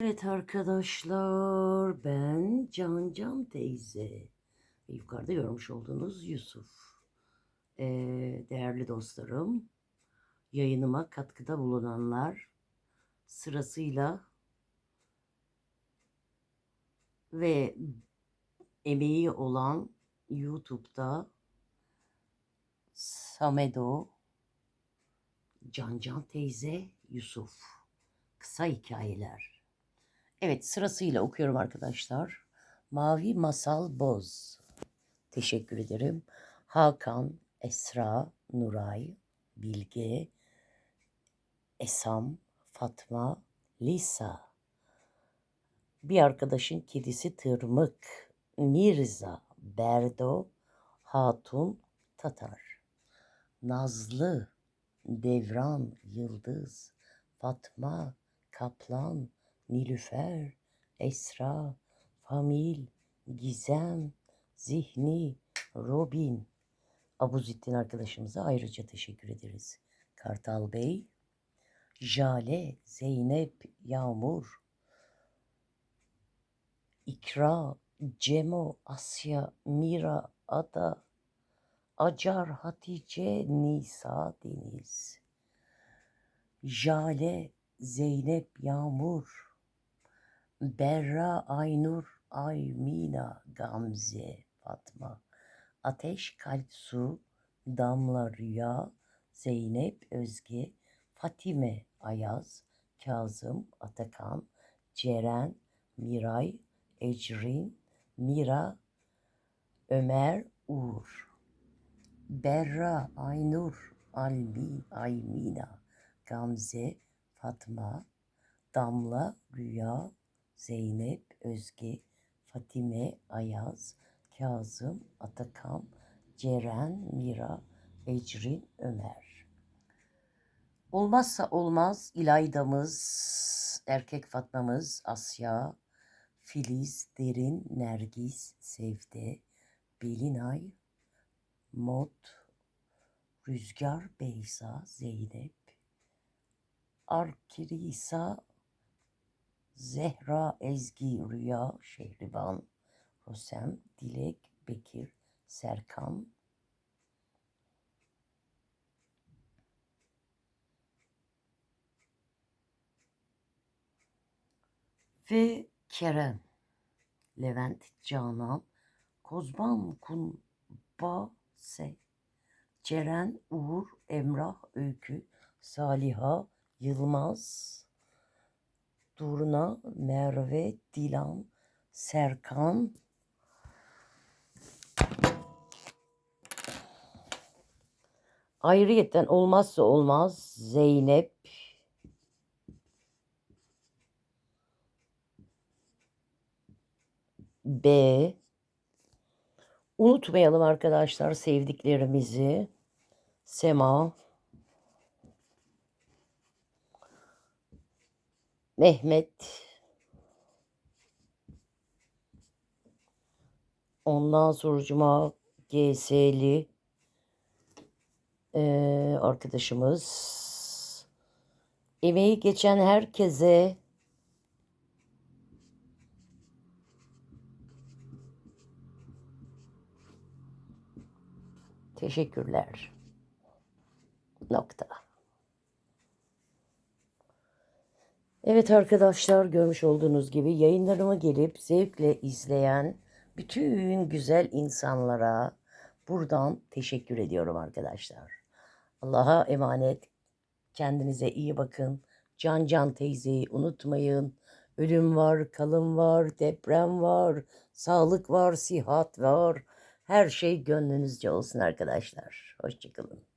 Evet arkadaşlar ben Can Can teyze yukarıda görmüş olduğunuz Yusuf. Ee, değerli dostlarım yayınıma katkıda bulunanlar sırasıyla ve emeği olan YouTube'da Samedo, Can Can teyze, Yusuf. Kısa hikayeler. Evet sırasıyla okuyorum arkadaşlar. Mavi Masal Boz. Teşekkür ederim. Hakan, Esra, Nuray, Bilge, Esam, Fatma, Lisa. Bir arkadaşın kedisi Tırmık, Mirza, Berdo, Hatun, Tatar. Nazlı, Devran, Yıldız, Fatma, Kaplan, Nilüfer, Esra, Famil, Gizem, Zihni, Robin. Abuzittin arkadaşımıza ayrıca teşekkür ederiz. Kartal Bey, Jale, Zeynep, Yağmur, İkra, Cemo, Asya, Mira, Ada, Acar, Hatice, Nisa, Deniz, Jale, Zeynep, Yağmur, Berra, Aynur, Aymina, Gamze, Fatma, Ateş, Kalp, Su, Damla, Rüya, Zeynep, Özge, Fatime, Ayaz, Kazım, Atakan, Ceren, Miray, Ecrin, Mira, Ömer, Uğur. Berra, Aynur, Almi, Aymina, Gamze, Fatma, Damla, Rüya, Zeynep, Özge, Fatime, Ayaz, Kazım, Atakan, Ceren, Mira, Ecrin, Ömer. Olmazsa olmaz İlayda'mız, erkek Fatma'mız, Asya, Filiz, Derin, Nergis, Sevde, Belinay, Mod, Rüzgar, Beyza, Zeynep, Arkirisa, Zehra, Ezgi, Rüya, Şehriban, Rosem, Dilek, Bekir, Serkan, ve Kerem, Levent, Canan, Kozban, Kunba, Se, Ceren, Uğur, Emrah, Öykü, Saliha, Yılmaz, Durna, Merve, Dilan, Serkan, Ayrıyetten olmazsa olmaz Zeynep, B. Unutmayalım arkadaşlar sevdiklerimizi. Sema, Mehmet, ondan sorucuma GS'li eee, arkadaşımız. Emeği geçen herkese teşekkürler. Nokta. Evet arkadaşlar görmüş olduğunuz gibi yayınlarımı gelip zevkle izleyen bütün güzel insanlara buradan teşekkür ediyorum arkadaşlar. Allah'a emanet. Kendinize iyi bakın. Can Can teyzeyi unutmayın. Ölüm var, kalım var, deprem var, sağlık var, sihat var. Her şey gönlünüzce olsun arkadaşlar. Hoşçakalın.